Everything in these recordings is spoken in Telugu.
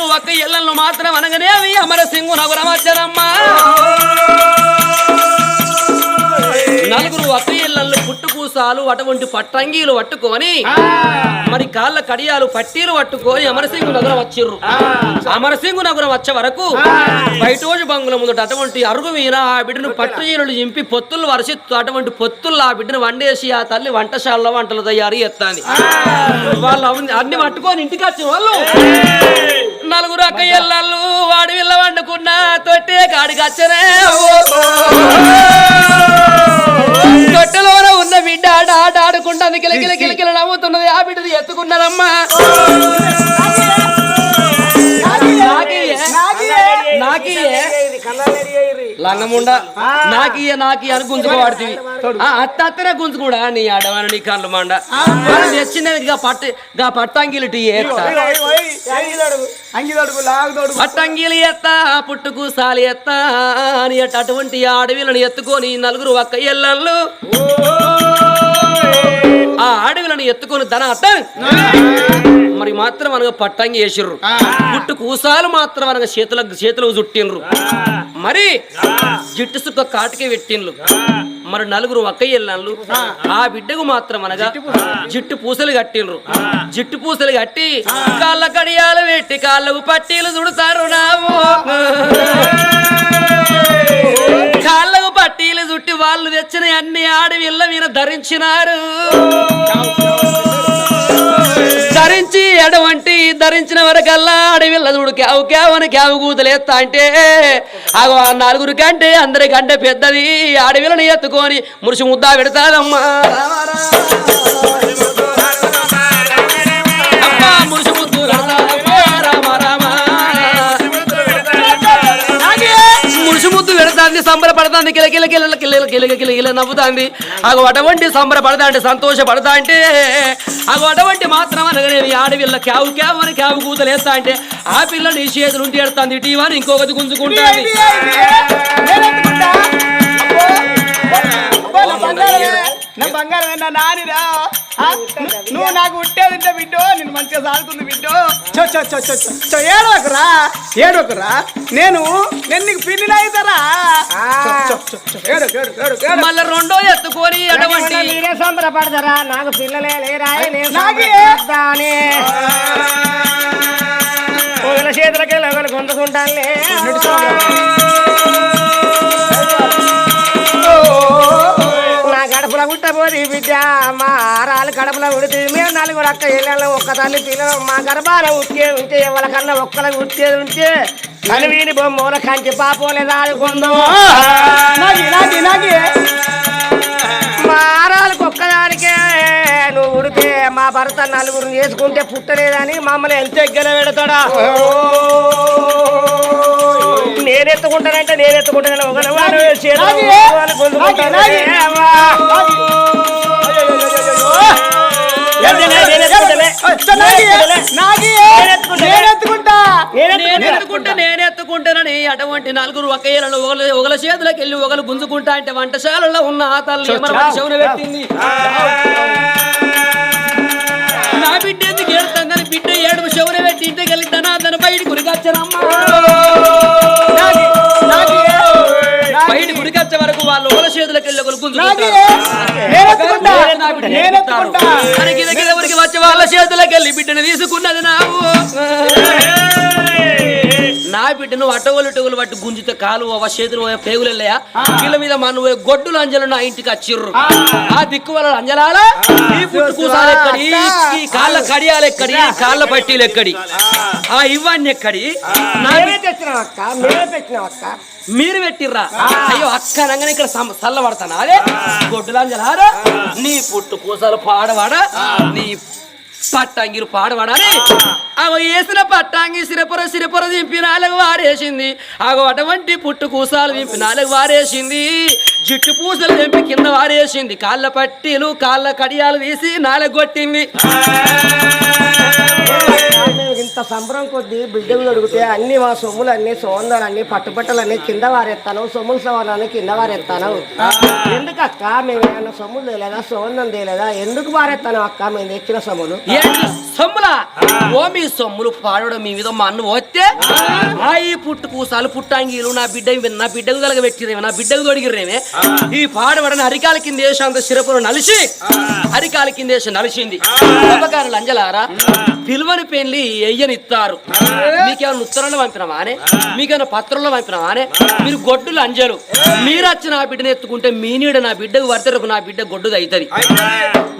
నలుగురు ఒక్క ఇళ్ళను మాత్రం అనగానేమి అమర సింగు నగురమచ్చనమ్మ నలుగురు ఒక్క ఇళ్ళలో పుట్టుకూసాలు అటువంటి పట్టంగీలు పట్టుకొని మరి కాళ్ళ కడియాలు పట్టీలు పట్టుకొని అమరసింగు నగరం వచ్చిర్రు. అమరసింగు నగరం వచ్చే వరకు బయటోజు బంగుల ముందు అటువంటి అరుగు మీద ఆ బిడ్డను పట్టు ఈనులు చింపి పొత్తులు వరసి అటువంటి పొత్తుల్లో ఆ బిడ్డను వండేసి ఆ తల్లి వంటశాలలో వంటలు తయారు చేస్తాని వాళ్ళు అన్ని పట్టుకొని ఇంటికి వచ్చిన వాళ్ళు. నలుగురు అక్క ఎల్లళ్ళు వాడి విల్ల వండుకున్న తొట్టే కాడికి వచ్చనే. తొట్టెలోన ఉన్న బిడ్డ ఆట ఆట ఆడుకుంటాను కిలకిల కిలకిల నవ్వుతున్నది. ఆ బిడ్డది ఎత్తుకున్నారమ్మా. నాకియే. నాకియే. లంగముండ నాకియే నాకి అని గుంజుకోవాడుతుంది అత్త అత్తనే గుంజుకోడా? నీ ఆడవాని నీ కళ్ళు మండ. మనం తెచ్చినది గా పట్టు గా పట్టంగిలు టీ పట్టంగిలు ఎత్తా పుట్టుకు సాలి ఎత్తా. అని అట అటువంటి అడవిలను ఎత్తుకొని నలుగురు ఒక్క ఎల్లళ్ళు ఆ అడవిలను ఎత్తుకొని ధన అత్త. మరి మాత్రం అనగా పట్టంగి వేసిర్రు. పుట్టు కూసాలు మాత్రం అనగా చేతులకు చేతులకు చుట్టిండ్రు. మరి జిట్టు సుక్క కాటికే పెట్టిండ్రు మరి నలుగురు ఒక్క ఎల్లళ్ళు ఆ. బిడ్డకు మాత్రం అనగా జిట్టు పూసలు. కట్టిండ్రు. జిట్టు పూసలు కట్టి కాళ్ళ కడియాలు పెట్టి కాళ్ళకు పట్టీలు చుడతారు నావు. కాళ్ళకు పట్టీలు చుట్టి వాళ్ళు తెచ్చిన అన్ని ఆడవిళ్ళ మీద ధరించినారు. ధరించి ఎడవంటి ధరించిన వరకల్లా అడవిల్ల చూడు క్యావు క్యావు అని క్యావు కూతలేస్తా అంటే అగో ఆ నలుగురు కంటే అందరికంటే పెద్దది అడవిలను ఎత్తుకొని మురిసి ముద్దా పెడతాదమ్మా మురిసి ముద్దు రామ రామ. కిల కిల కిల కిల కిల కిల కిల నవ్వుతాంది అగో అటువంటి సంబరపడతా అంటే సంతోషపడతా అంటే అగో అటువంటి మాత్రం అనగానే ఈ ఆడపిల్ల క్యావు క్యావు అని క్యావు కూతలేస్తా అంటే ఆ పిల్ల నీ చేతులు ఉంటే ఎడతాంది ఇటీవా ఇంకొకటి గుంజుకుంటాంది. బంగారం అబ్బో, నానిరా. నువ్వు నాకు ఉట్టేది ఇంత బిడ్డో నేను మంచిగా సాగుతుంది బిడ్డో చో చో చో చో చో, చో ఏడవకురా ఏడవకురా. నేను నేను నీకు పిల్లిని అవుతారా. మళ్ళీ రెండో ఎత్తుకొని అటువంటి మీరే సంబరపడతారా? నాకు పిల్లలే లేరా? నాకే. సంబరపడతానే. ఒకళ్ళ చేతులకి ఒకళ్ళు గుంజుకుంటానులే. నా గడపల గుట్టబోది బిడ్డ మా కడపలో ఉడితే మేము నలుగురు అక్క ఇళ్ళలో ఒక్క తల్లి పిల్లలు మా గర్భాల ఉట్టే ఉంటే ఎవరికన్నా ఒక్కలకు ఉట్టేది ఉంటే అని వీని బొమ్మల కంచి పాపోలే దాడుకుందాం. నాకి నాకి నాకి. మారాలకు ఒక్కదానికే నువ్వు ఉడితే మా భర్త నలుగురు చేసుకుంటే పుట్టలేదని మమ్మల్ని ఎంత ఎగ్గర పెడతాడా? నేను ఎత్తుకుంటానంటే నేను ఎత్తుకుంటాను ఒకరు అటువంటి నలుగురు ఒక ఏళ్ళలో ఒకరు ఒకల చేతులకు వెళ్ళి ఒకరు గుంజుకుంటా అంటే వంటశాలలో ఉన్న ఆ తల్లి శవున పెట్టింది. నా బిడ్డ ఎందుకు ఏడుతుందని బిడ్డ ఏడుపు శవున పెట్టి ఇంటికి వెళ్ళి తన తన బయట నాకి. బయట గురికొచ్చే వరకు వాళ్ళు ఒకల చేతులకు వెళ్ళి ఒకరు గుంజుకుంటారు. గిద గిద ఊరికి వచ్చి వాళ్ళ చేతులకు వెళ్ళి బిడ్డను తీసుకున్నది నావు. నా బిడ్డను అటగోలు ఇటగోలు పట్టి గుంజితే కాలు చేతులు ఓ పేగులు వెళ్ళయా వీళ్ళ మీద మన గొడ్డులు అంజలు నా ఇంటికి వచ్చిర్రు. ఆ. దిక్కు వాళ్ళ అంజలాల ఈ పుట్టు కూసాలు ఎక్కడి? ఈ కాళ్ళ కడియాలు ఎక్కడి? ఈ కాళ్ళ పట్టీలు ఎక్కడి? ఆ. ఇవన్నీ ఎక్కడి? మీరు పెట్టిర్రా? అయ్యో అక్క అనగానే ఇక్కడ చల్లబడతానా అదే గొడ్డులంజలారా నీ పుట్టు పూసలు పాడవాడా? నీ పట్టాంగిరు పాడవాడాలి అని వేసిన పట్టాంగి సిరపొర సిరపొర దింపి నాలుగు వారేసింది. అగో అటువంటి పుట్టు కూసాలు దింపి నాలుగు వారేసింది. జిట్టు పూసలు దింపి కింద వారేసింది. కాళ్ళ పట్టీలు కాళ్ళ కడియాలు తీసి నాలుగు కొట్టింది. ఇంత సంబరం కొద్దీ బిడ్డలు అడిగితే అన్ని మా సొమ్ములు అన్ని సోందాలు అన్ని పట్టుబట్టలు అన్ని కింద వారెత్తాను. సొమ్ముల సవాళ్ళని కింద వారెత్తాను. ఎందుకు అక్క మేము ఏమన్నా సొమ్ములు తేలేదా? సోందం తేలేదా? ఎందుకు వారెత్తాను అక్క? మేము తెచ్చిన సొమ్ములు. ఏంటి సొమ్ములా? ఓ మీ సొమ్ములు పాడడం మీ మీద మా అన్ను వస్తే ఆ ఈ పుట్టు పూసాలు పుట్టాంగీలు నా బిడ్డ నా బిడ్డకు కలగ పెట్టిరేమే నా బిడ్డకు తొడిగిరేమే ఈ పాడబడని అరికాల కింద అంత సిరపులు నలిసి అరికాల కింద వేసి నలిసింది ఉపకారులు అంజలారా పిలువని పెళ్ళి ఎయ్యనిస్తారు మీకేమైనా ఉత్తరంలో పంపినామా అనే? మీకేమైనా పత్రంలో పంపినామా అనే? మీరు గొడ్డులు అంజలు. మీరు వచ్చి నా బిడ్డను ఎత్తుకుంటే మీ నీడ నా బిడ్డకు వర్తరకు నా బిడ్డ గొడ్డుది అవుతుంది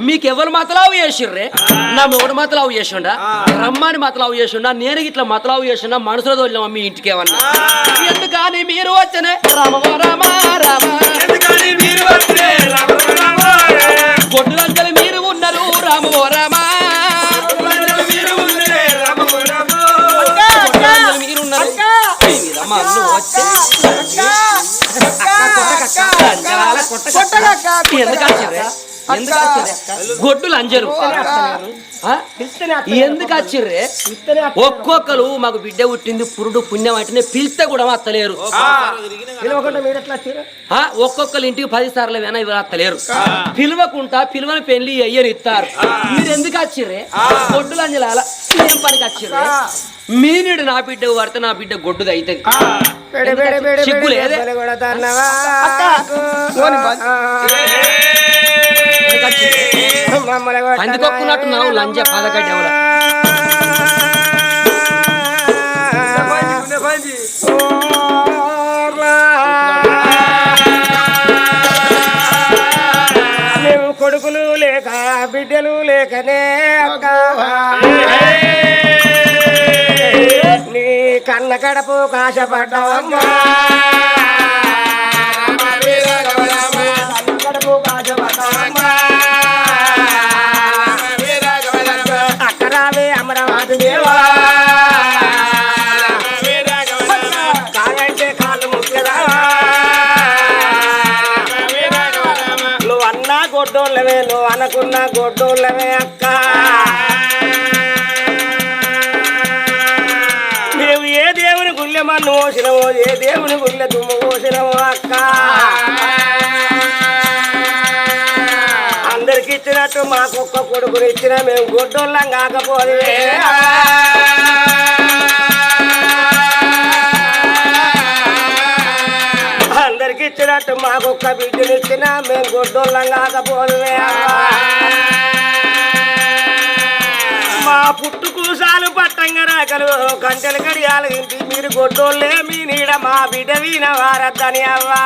మీకు ఎవరు మతలావు చేసిర్రే? నా మొగడు మతలావు చేసిండా? రమ్మని మతలావు చేసిండా? నేను ఇట్లా మతలావు చేసిండా? మనసులో తోలినామా మీ ఇంటికి ఏమన్నా? ఎందుకని మీరు వచ్చనే? రామ రామ రామ. ఎందుకు వచ్చిర్రే? ఎందుకు వచ్చిర్రే? గొడ్డు ఆ? పిలిస్తేనే ఎందుకు వచ్చిర్రే ఒక్కొక్కరు మాకు బిడ్డ పుట్టింది పురుడు పుణ్యం అంటే పిలిస్తే కూడా పిలవకుండా ఆ, ఒక్కొక్కరు ఇంటికి పది సార్లు వేనా ఇవి అత్తలేరు పిలవకుంటా పిలువని పెళ్ళి అయ్యని ఇస్తారు మీరు ఎందుకు వచ్చిర్రే గొడ్డులు అంజలాల ఏం పనికి వచ్చిర్రే మీ నీడు నా బిడ్డ పడితే నా బిడ్డ గొడ్డుది అవుతుంది బెడ లేదే? బెడ కొడతన్నవా? నోని బంద్. ఎందుకు వచ్చిర్రే? మమ్మల్ని కొట్టనవా? పందికొక్కున్నట్టు నావు లంజ మేము కొడుకులు లేక బిడ్డలు లేకనే అక్క నీ కన్న కడపు కాశపడ్డావమ్మా కన్న కడపు కాశపడ్డావమ్మా గొడ్డోళ్ళవే నువ్వు అనకున్నా గొడ్డోళ్ళవే అక్క. మేము ఏ దేవుని గుళ్ళె మన్ను పోసినవో ఏ దేవుని గుళ్ళె దుమ్ము పోసినవో అక్క. అందరికి ఇచ్చినట్టు మా కుక్క కొడుకుని ఇచ్చిన మేము గొడ్డోళ్ళం కాకపోతే. ఒక్క బిడ్డని ఇచ్చిన మేము గొడ్డోళ్ళం మా పుట్టు కూసాలు పట్టంగా రాకలు గంటలు గడియాలు ఇంటి మీరు గొడ్డోళ్ళే మీ నీడ మా బిడ్డ వీణ వారద్దని అవ్వా.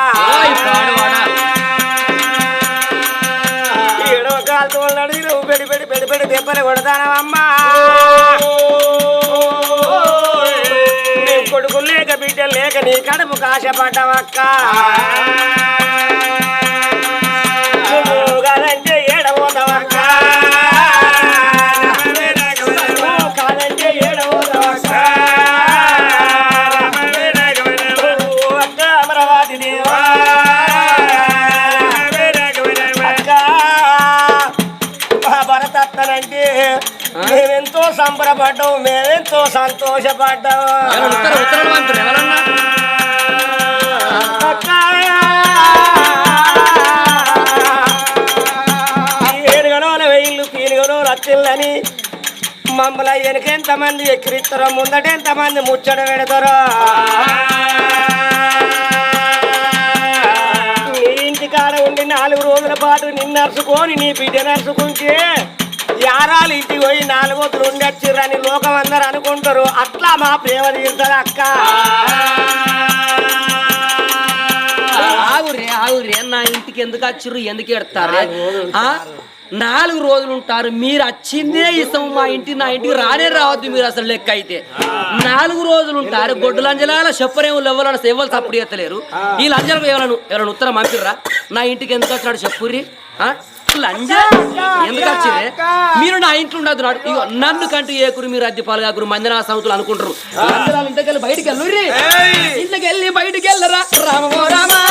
ఏడవ కాలుతో నడి నువ్వు పెడి పెడి పెడి పెడి దెబ్బలు కొడతానమ్మా నీ కొడుకు లేక బిడ్డ లేక నీ కడుపు కాశపడ్డవక్క సంబరపడ్డావు మేమెంతో సంతోషపడ్డావు. వెయ్యిళ్ళు పీనుగనో లక్షలని మమ్మల్ని వెనక ఎంతమంది ఎక్కిరిస్తారో ముందట ఎంతమంది ముచ్చట పెడతారో. నీ ఇంటి కాడ ఉండి నాలుగు రోజుల పాటు నిన్ను నడుచుకొని నీ బిడ్డ నడుచుకుంటే యారాలు ఇంటికి పోయి నాలుగోతులు ఉండొచ్చిర్రని లోకం అందరు అనుకుంటారు. అట్లా మా ప్రేమ తీరుతుంది అక్క. ఆగురే ఆగురే నా ఇంటికి ఎందుకు వచ్చిర్రు ఎందుకు ఎడతారు? నాలుగు రోజులు ఉంటారు. మీరు వచ్చిందే ఇస్తాం మా ఇంటి నా ఇంటికి రానే రావద్దు మీరు అసలు లెక్క అయితే. నాలుగు రోజులు ఉంటారు. గొడ్డు లంజలాల చెప్పరేమో ఎవరు ఎవరు తప్పుడు ఎత్తలేరు ఈ లంజలకు ఎవరైనా ఎవరైనా ఉత్తరం పంపిర్రా? నా ఇంటికి ఎందుకు వచ్చినాడు చెప్పుర్రి? ఎందుకు వచ్చింది మీరు నా ఇంట్లో ఉండదు నాడు. ఇగో నన్ను కంటూ ఏకురు మీరు అద్దె పాలు కాకురు మందినా సంతులు అనుకుంటారు? లంజలాలు ఇంటికి వెళ్ళి బయటికి వెళ్ళుర్రి. ఇంటికి వెళ్ళి బయటికి వెళ్ళరా? రామో రామా.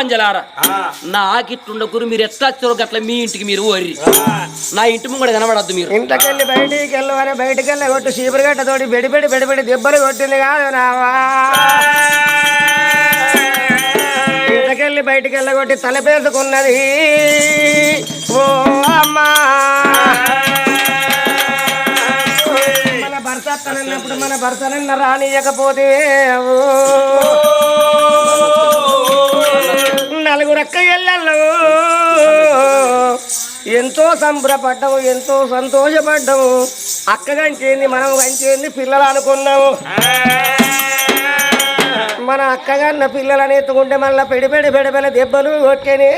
లంజలారా నా ఆకిట్లుండకురు మీరు ఎట్లా వచ్చారో గట్ల మీ ఇంటికి మీరు ఓర్రి నా ఇంటి ముంగడ కనబడద్దు మీరు. ఇంట్లోకెళ్ళి బయటికి వెళ్ళవని బయటికి వెళ్ళి కొట్టు చీపురుగడ్డ తోటి బెడిబెడి బెడిబెడి దెబ్బలు కొట్టింది కాదు నావా ఇంట్లోకెళ్ళి బయటికి వెళ్ళగొట్టి తలపేసుకున్నది ఓ అమ్మా. మన భర్త తనన్నప్పుడు మన భర్తనన్న రానియకపోతే ఓ. నలుగురు అక్క ఎల్లలు ఎంతో సంబరపడ్డాము ఎంతో సంతోషపడ్డాము. అక్క కంచేంది మనం కంచేంది పిల్లలు అనుకున్నాము. మన అక్కగన్న పిల్లలని ఎత్తుకుంటే మళ్ళీ పెడిపెడి పెడి దెబ్బలు కొట్టేనే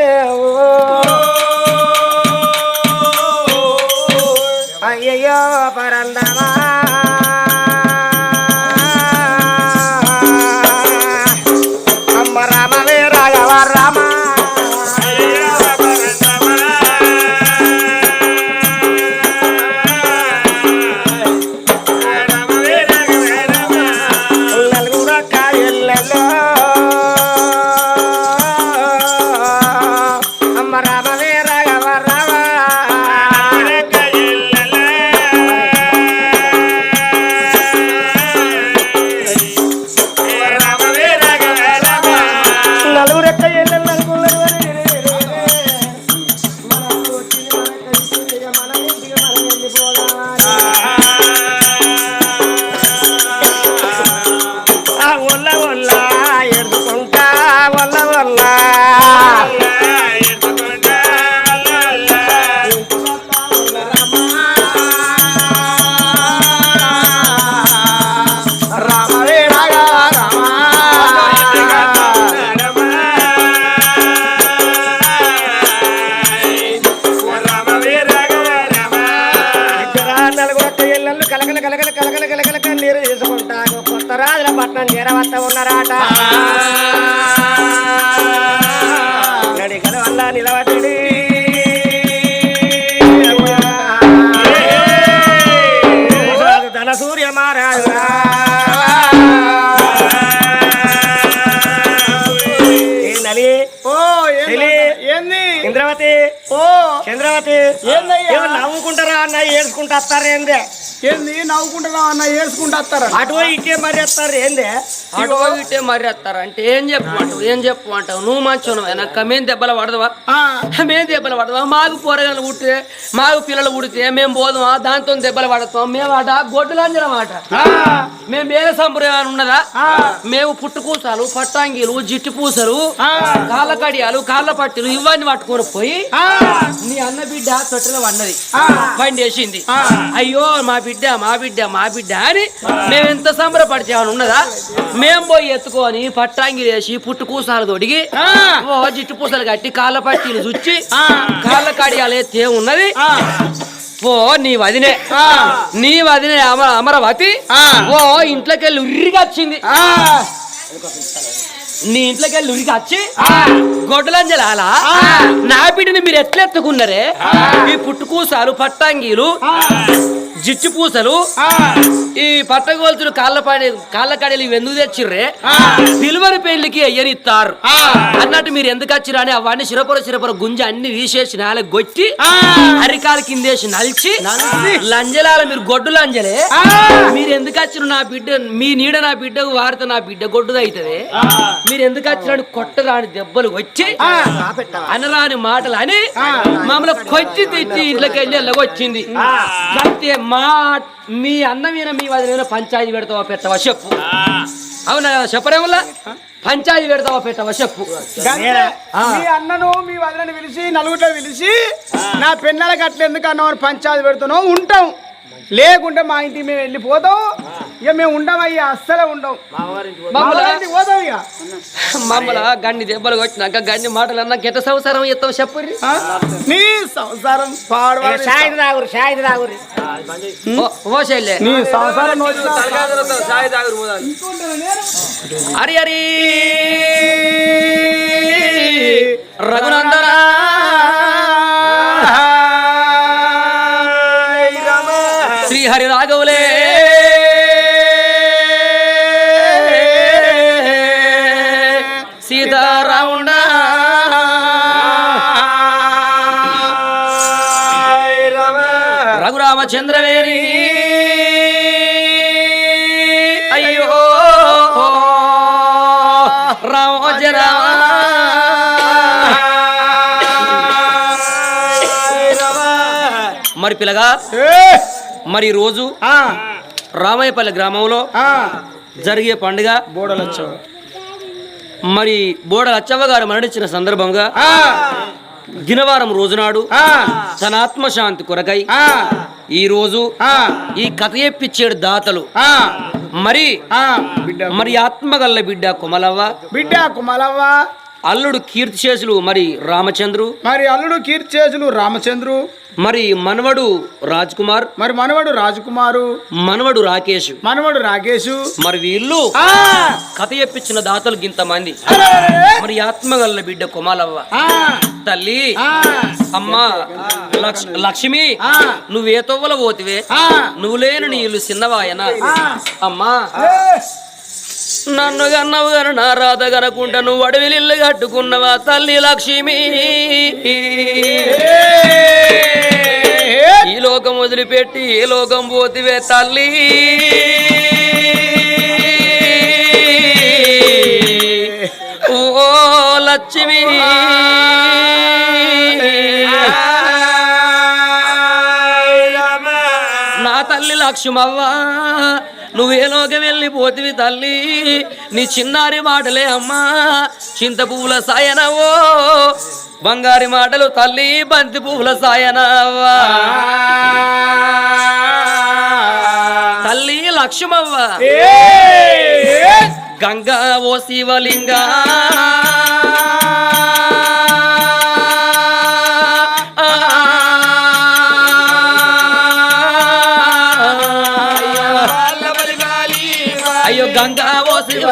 అయ్యయ్యో పరందమా. పట్నం చేరవత్త ఉన్నారాట నడికల వల్ల నిలబడి ధన సూర్య. ఏంది ఇంద్రవతి ఓ చంద్రవతి ఏందయ్యా? ఏమో నవ్వుకుంటారా అన్న ఏడ్చుకుంటా వస్తారేందే ఏంది నవ్వుకుంటున్నావు అన్న వేసుకుంటా అత్తారు అటు ఇటే మరి వేస్తారు ఏంది? అటు ఇటే మరి అంటే ఏం చెప్పమంటావు ఏం చెప్పమంటావు నువ్వు మంచోను వెనక మేము దెబ్బలు పడదవా? మేము దెబ్బలు పడదాం మాకు కూరగాయలు పుడితే మాకు పిల్లలు పుడితే మేము పోదామా? దాంతో దెబ్బలు పడతాం. మేము అట గొడ్డులు అంజనమాట ఆ, మేము వేరే సంప్రదాయం ఉన్నదా. మేము పుట్టుకూసాలు పట్టాంగిలు జిట్టు పూసలు. కాళ్ళ కడియాలు కాళ్ళ పట్టీలు ఇవన్నీ పట్టుకొని పోయి నీ అన్న బిడ్డ తొట్టెలో వేసింది. ఆ. అయ్యో మా బిడ్డ మా బిడ్డ మా బిడ్డ అని మేము ఎంత సంబరపడితేమని ఉన్నదా? మేము పోయి ఎత్తుకొని పట్టాంగి వేసి పుట్టుకూసాలు తొడిగి ఆ. ఓ జిట్టు పూసలు కట్టి కాళ్ళ పట్టీలు చుచ్చి. కాళ్ళ కడియాలు ఎత్తే ఉన్నది ఓ నీ వదినే. ఆ. నీ వదినే అమర అమరవతి. ఓ ఇంట్లోకి వెళ్ళి ఉర్రిగా వచ్చింది. ఆ, నీ ఇంట్లోకి వెళ్ళి ఉరికి వచ్చి గొడ్డలంజలాల? ఆ. నా బిడ్డని మీరు ఎట్లా ఎత్తుకున్నారే ఈ పుట్టుకూసాలు పట్టాంగీలు జిచ్చు పూసలు. ఈ పట్టగోల్చులు కాళ్ళ పాడి కాళ్ళ కాడలు ఇవి ఎందుకు తెచ్చిర్రే. పిలువని పెళ్ళికి అయ్యనిస్తారు. అన్నట్టు మీరు ఎందుకు వచ్చిరా అని అవన్నీ శిరపొర శిరపొర గుంజ అన్ని తీసేసి నేల ఆ. అరికాల కిందేసి నలిచి లంజలాల మీరు గొడ్డు లంజలే. మీరు ఎందుకు వచ్చిన నా బిడ్డ? మీ నీడ నా బిడ్డకు వారితే నా బిడ్డ గొడ్డుది అవుతుంది మీరు ఎందుకు వచ్చిన కొట్టరాని దెబ్బలు వచ్చి అనరాని మాటలు అని మమ్మల్ని కొచ్చి తెచ్చి ఇంట్లోకి వెళ్ళి వెళ్ళగొచ్చింది. మా మీ అన్న మీద మీ వదిన పంచాయతీ పెడతావా పెట్టవా చెప్పు. అవునా చెప్పరేమల్లా పంచాయతీ పెడతావా పెట్టవా చెప్పు. మీ అన్నను మీ వదిలని పిలిచి నలుగురిలో పిలిచి నా పెన్నెలకు అట్లా ఎందుకు అన్నావు అని పంచాయతీ పెడుతున్నావు ఉంటాం లేకుంటే మా ఇంటికి మేము వెళ్ళిపోతాం. ఇక మేము ఉండం అయ్యా అస్సలే ఉండం మా మమ్మల్ని ఇంటికి పోతాం ఇక. మమ్మల్ని గన్ని దెబ్బలు కొట్టినాక గన్ని మాటలు అన్నా గెట సంసారం ఎత్తావు చెప్పు? నీ సంసారం పాడవాలి షాయిది తాగురు షాయిది తాగురు ఓ శైలే నీ సంసారం నోచిన హరి హరి. రఘునందన. శ్రీహరి రాఘవులే సీతారాముండ. రఘురామచంద్రవేరి అయ్యో. రామోజ రామ మరి పిల్లగా. మరి రోజు ఆ, రామయ్యపల్లి గ్రామంలో ఆ, జరిగే పండుగ. బోడలొచ్చావు మరి బోడ అచ్చవ్వ గారు మరణించిన సందర్భంగా ఆ, దినవారం రోజునాడు ఆ, తన ఆత్మశాంతి కొరకై ఆ, ఈ రోజు ఆ, ఈ కథ ఎప్పిచ్చేడు దాతలు. ఆ, మరి ఆ, బిడ్డ మరి ఆత్మగల్ల బిడ్డ కుమలవ్వ. బిడ్డ కుమలవ్వ. అల్లుడు కీర్తిశేషులు మరి రామచంద్రు. మరి అల్లుడు కీర్తిచేజులు రామచంద్రు. మరి మనవడు రాజ్ కుమార్ మరి మనవడు రాజకుమారు. మనవడు రాకేష్. మనవడు రాకేషు. మరి వీళ్ళు కథ చెప్పించిన దాతలు గింతమంది. మరి ఆత్మగల్ల బిడ్డ కుమాలవ్వ. తల్లి. అమ్మా లక్ష్- లక్ష్మి. నువ్వే తొవ్వల పోతివే. నువ్వు లేని నీ ఇల్లు చిన్నవాయన. ఆ. అమ్మా నన్ను గన్నవు గారు నా రాత గనకుంట నువ్వు కట్టుకున్నవా తల్లి లక్ష్మి? ఈ లోకం వదిలిపెట్టి ఏ లోకం పోతివే తల్లి? ఓ లక్ష్మి! నా తల్లి లక్ష్మవ్వా నువ్వే లోకం వెళ్ళిపోతివి తల్లి? నీ చిన్నారి మాటలే అమ్మా. చింత పువ్వుల సాయనవో. బంగారి మాటలు తల్లి బంతి పువ్వుల సాయనవ్వా తల్లి లక్ష్మవ్వ. గంగా ఓ శివలింగ.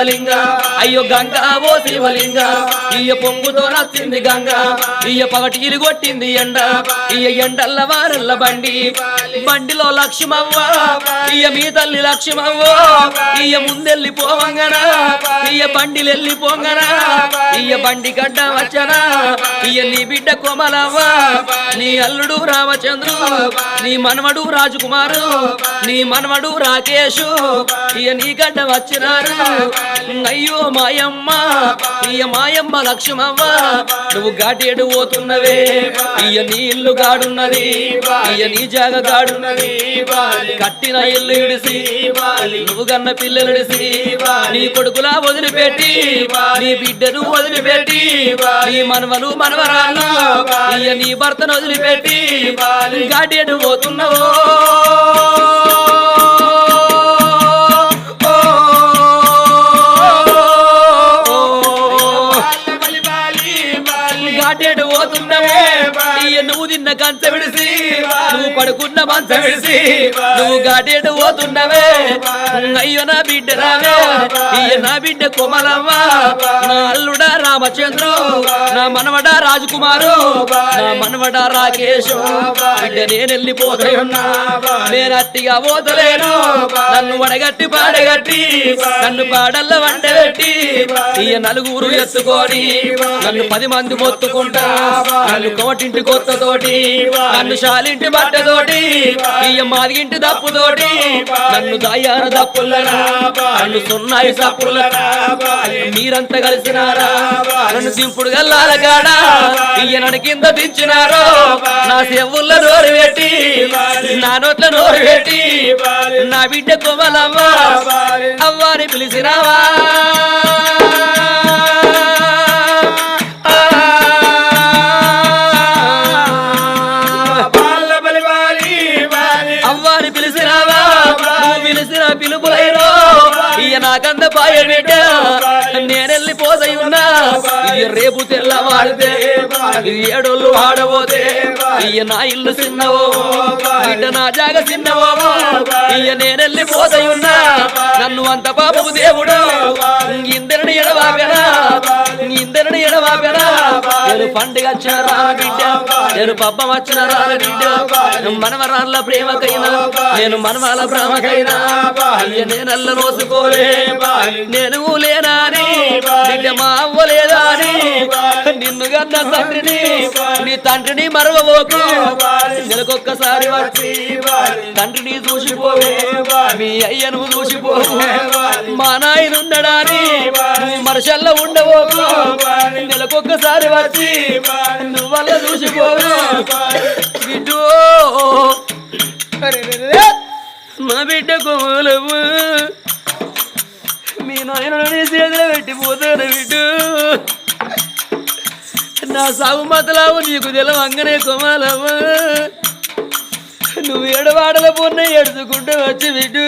ఓ శివలింగ అయ్యో గంగా ఓ శివలింగ. ఈయ పొంగుతో నచ్చింది గంగ. ఈయ పగటీలు కొట్టింది ఎండ. ఈయ ఎండల్ల వారల్ల బండి. బండిలో లక్ష్మవ్వ. ఇయ్య మీ తల్లి లక్ష్మవ్వ. ఇయ్య ముందెళ్ళి పోవంగనా. ఇయ్య బండిలు వెళ్ళి పోంగనా. ఇయ్య బండి గడ్డ వచ్చనా. ఇయ్య నీ బిడ్డ కోమలవ్వ. నీ అల్లుడు రామచంద్రు. నీ మనవడు రాజకుమారు. నీ మనవడు రాకేషు ఈయ నీ గడ్డ వచ్చినారు. అయ్యో మాయమ్మ ఇయ్య మాయమ్మ లక్ష్మమ్మ నువ్వు గాటేడు పోతున్నవే? ఇయ్య నీ ఇల్లు గాడున్నది ఈయ నీ జాగ గాడున్నది కట్టిన ఇల్లు ఇడిసి నువ్వు కన్న పిల్లలుడిసి నీ కొడుకులా వదిలిపెట్టి నీ బిడ్డను వదిలిపెట్టి నీ మనవలు మనవరాలు ఇయ్య నీ భర్తను వదిలిపెట్టి గాటేడు పోతున్నావో? ఘాటేడు పోతున్నావే ఇయ్య నువ్వు పడుకున్న మంచం విడిసి నువ్వు గాటేటు పోతున్నవే. అయ్యో నా బిడ్డ రావే ఇయ్య నా బిడ్డ కొమలవ్వ. నా అల్లుడా రామచంద్రు. నా మనవడ రాజకుమారు. నా మనవడ రాకేశు. బిడ్డ నేను వెళ్ళిపోతున్నా నేను అట్టిగా పోతలేను. నన్ను వడగట్టి పాడగట్టి. నన్ను పాడల్ల వండబెట్టి. ఇయ్య నలుగురు ఎత్తుకొని. నన్ను పది మంది మొత్తుకుంటా. నన్ను కోటింటి కొత్తతోటి. నన్ను శాలింటి బట్టతోటి మాదిగింటి దప్పుతోటి నన్ను దాయాన దప్పులనా నన్ను సున్నాయి సప్పులనా మీరంతా కలిసినారా నన్ను దింపుడు గల్లాల కాడా నన్ను కింద దించినారో నా చెవుల్ల నోరు పెట్టి నా నోట్ల నోరు పెట్టి నా బిడ్డ కొమలమ్మ అవ్వాని పిలిచినావా? ఇయ రేపు తెల్లవాడితే ఇది ఏడోళ్ళు ఆడబోతే ఇయ్య నా ఇల్లు చిన్నవో ఇట నా జాగ చిన్నవో ఇయ్య నేనెళ్ళి పోతయున్నా నన్ను అంత పాపము దేవుడు ఇందరిని ఎడవాగరా ఇందరిని ఎడవాపెనా నేను పండుగ వచ్చిన రా బిడ్డ. నేను పబ్బం వచ్చిన రా బిడ్డ. మనవరాళ్ళ ప్రేమకైనా నేను మనవాళ్ళ ప్రేమకైనా. అయ్య నేనల్ల రోజుకోలే నేను లేనా అని బిడ్డ మా అవ్వ లేదా అని నిన్ను గన్న తండ్రిని నీ తండ్రిని మరవబోకు. నెలకొక్కసారి వచ్చి తండ్రిని చూసిపోవే మీ అయ్యను చూసిపోవు మా నాయన ఉండడాని నువ్వు మనుషల్లో ఉండబోకు. నెలకొక్కసారి వచ్చి నువ్వు వల్ల చూసిపోవు బిడ్డో మా బిడ్డ కోలవు మీ నాయన నీ చేతిలో పెట్టిపోతాను బిడ్డు నా సాగు మతలావు నీకు తెలవంగనే కొమాలవ్వ. నువ్వు ఏడవాడల పొన్న ఎడుచుకుంటూ వచ్చి బిడ్డు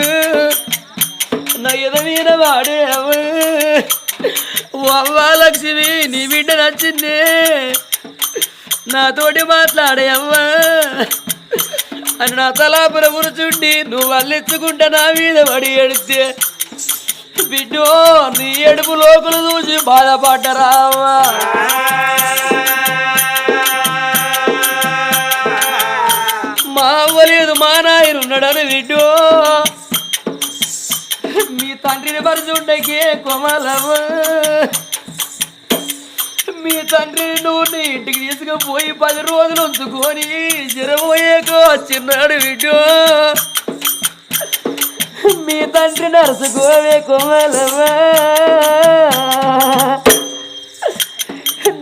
నా ఎద మీద వాడే ఓ లక్ష్మి నీ బిడ్డ నచ్చింది. నాతోటి మాట్లాడే అవ్వా. అని నా తలాపుర గురుచుండి నువ్వు వల్లించుకుంటా నా మీద పడి ఎడితే బిడ్డో నీ ఎడుపు లోకులు చూసి బాధపడ్డరావా మా అవ్వలేదు మా నాయనున్నాడని బిడ్డో. తండ్రిని పరుచుండకే కొమలవ్వ మీ తండ్రిని నువ్వు నీ ఇంటికి తీసుకుపోయి పది రోజులు ఉంచుకొని జరబోయేకో చిన్నాడు బిడ్డో మీ తండ్రి నరసుకోవే కోమలవ్వా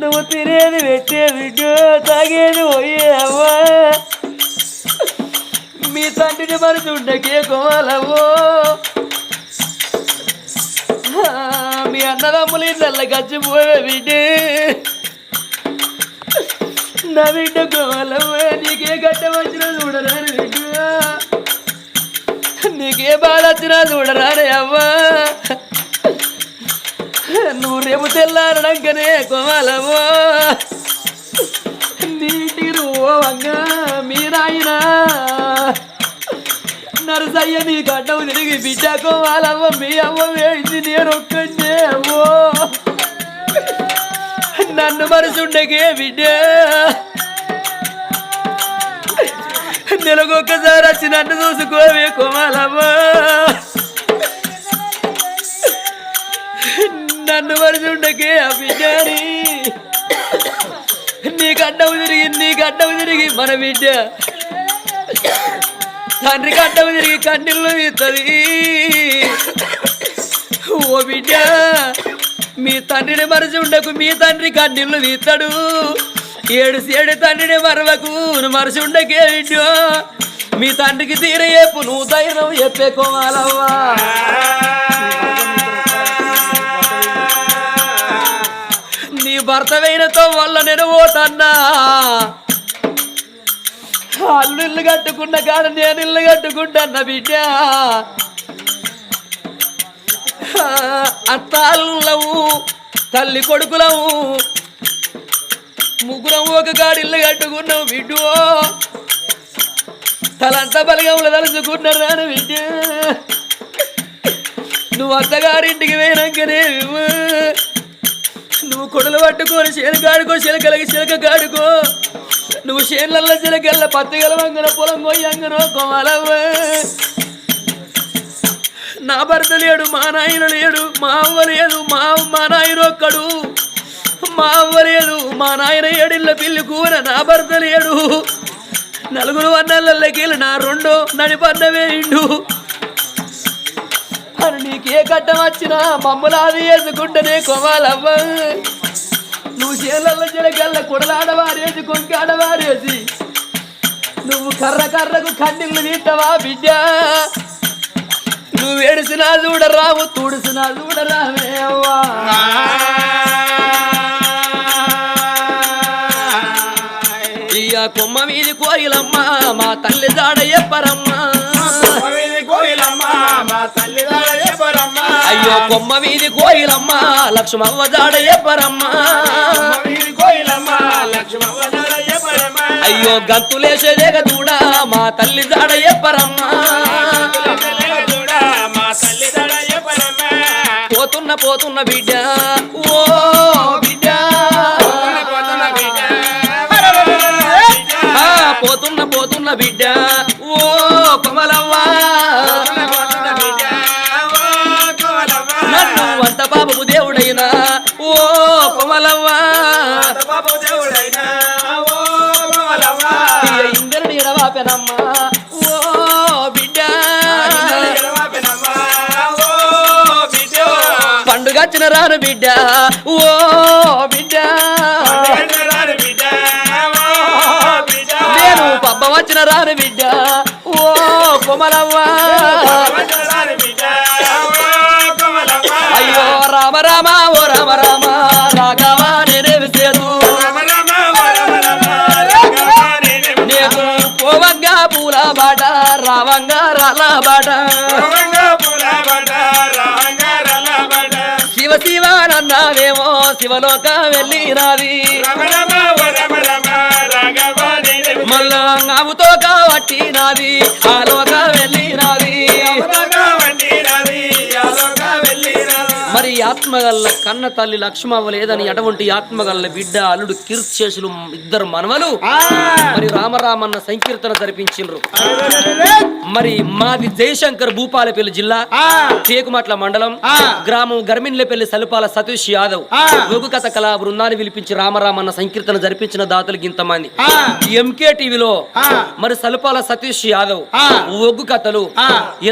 నువ్వు తినేది పెట్టే విడు తాగేది పోయేవా? మీ తండ్రిని మనసు ఉండకే కొమలవో మీ అన్నదమ్ములు ఇళ్ళ గచ్చిపోయే బిడ్డే నా బిడ్డ నీకే గడ్డ వచ్చినా చూడరా బిడ్డ. నీకే బాధ వచ్చినా చూడరా అవ్వా. నువ్వు రేపు తెల్లారడంకనే కోమాలవ్వ. నీటి నువ్వు మీరాయినా. మీ నరసయ్య నీ గడ్డవు తిరిగి బిడ్డ వాళ్ళవ్వ మీ అవ్వ వేయింది నేను ఒక్కడే అవ్వో నన్ను మనసుండగే బిడ్డ. నెలకొక్కసారి వచ్చి నన్ను చూసుకోవే కోమాలవ్వ నన్ను మనసుండకే ఆ బిడ్డని నీ. గడ్డవు తిరిగి నీ గడ్డవు తిరిగి మన బిడ్డ. తండ్రి కట్టము తిరిగి కన్నీళ్ళు ఇస్తుంది ఓ బిడ్డ మీ తండ్రిని మరచి ఉండకు మీ తండ్రి కన్నీళ్ళు తీస్తాడు ఏడు సేడు తండ్రిని మరవకు నువ్వు మరచి ఉండకే బిడ్డో. మీ తండ్రికి తీరేపు నువ్వు ధైర్యం చెప్పేకోవాలవ్వా. నీ భర్త వేయనతో వల్ల నేను ఓటన్నా. అల్లు ఇల్లు కట్టుకున్న కాడ నేను ఇల్లు కట్టుకుంటాన్న బిడ్డ? అత్తాళ్ళవు తల్లి కొడుకులవు ముగ్గురం ఒక కాడు ఇల్లు కట్టుకున్నావు బిడ్డో. తలంతా బలగములు తలుచుకున్నారు రాను బిడ్డ? నువ్వు అత్తగారింటికి పోయినాకనే నువ్వు కొడలు పట్టుకొని శేనగాడుకో చిలకలకి శిలక కాడుకో. నువ్వు చేనులల్ల జరగల్ల పత్తిగల వంగన పొలం కొయ్యంగనో కోమలవ్వ నా భర్త లేడు మా నాయన లేడు మా అవ్వ లేదు మా మా నాయన ఒక్కడు. మా అవ్వ లేదు మా నాయన ఏడిళ్ళ పిల్లి కూర నా భర్త లేడు. నలుగురు అన్నలకి నా రెండో నడిపన్నవే వేయిండు. అని నీకే కట్టం వచ్చినా మమ్మలాది వేసుకుంటేనే కోవాలవ్వ నువ్వు చేలల్ల జలగల్ల కుడలాడవారేసి కొంకాడవారేసి నువ్వు కర్ర కర్రకు కన్నీళ్ళు తీస్తావా బిడ్డ? నువ్వు ఏడిసినా చూడరావు తుడిసినా చూడరావే అవ్వా. ఇయ్య కొమ్మ మీది కోయిలమ్మ మా తల్లి జాడ ఎప్పరమ్మ? అయ్యో కొమ్మ మీది కోయిలమ్మ లక్ష్మవ్వ జాడ ఎప్పరమ్మ అయ్యో గంతులేసేదేగ దూడ మా తల్లి జాడ ఎప్పరమ్మ పోతున్న పోతున్న బిడ్డ ఓ బిడ్డ. పోతున్న పోతున్న బిడ్డ ఓ కమలా ఓ బిడ్డ పండుగచ్చిన రాను బిడ్డ. ఓ రావంగా రాల బాట. శివ శివ నన్నావేమో శివలోక వెళ్ళినాది. మళ్ళా నావుతో కాబట్టి నాది ఆలోక వెళ్ళినాది. ఆత్మగల్ల కన్న తల్లి లక్ష్మవ్వ లేదని అటువంటి ఆత్మగల్ల బిడ్డ అల్లుడు కీర్తిశేషులు ఇద్దరు మనవలు. మరి రామరామన్న సంకీర్తన జరిపించిండ్రు. మరి మాది జయశంకర్ భూపాలపల్లి జిల్లా టేకుమట్ల మండలం గ్రామం గర్మిన్లపల్లి సలుపాల సతీష్ యాదవ్. ఒగ్గు కథ కళా బృందాన్ని పిలిపించి రామరామన్న సంకీర్తన జరిపించిన దాతలకు ఇంతమంది ఎంకే టీవీలో మరి సలుపాల సతీష్ యాదవ్ ఒగ్గు కథలు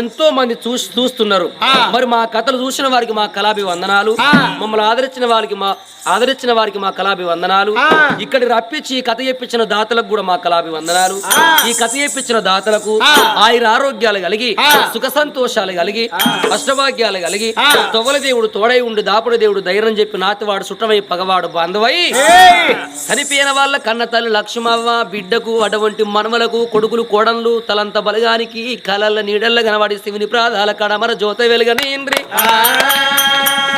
ఎంతో మంది చూసి చూస్తున్నారు. మరి మా కథలు చూసిన వారికి మా కళాభి వందనాలు. మమ్మల్ని ఆదరించిన వారికి మా ఆదరించిన వారికి మా కళాభి వందనాలు ఇక్కడ రప్పించి ఈ కథ చెప్పించిన దాతలకు కూడా మా కళాభి వందనాలు ఈ కథ చెప్పించిన దాతలకు ఆయుర ఆరోగ్యాలు కలిగి సుఖ సంతోషాలు కలిగి అష్టభాగ్యాలు కలిగి తొవ్వల దేవుడు తోడై ఉండి దాపుడు దేవుడు ధైర్యం చెప్పి నాతివాడు సుట్టమై పగవాడు బాంధవై. చనిపోయిన వాళ్ళ కన్న తల్లి లక్ష్మవ్వ బిడ్డకు అటువంటి మనవలకు కొడుకులు కోడన్లు తలంత బలగానికి కలల నీడల్ల కనబడి శివుని ప్రాధాల కడమర జ్యోత వెలుగని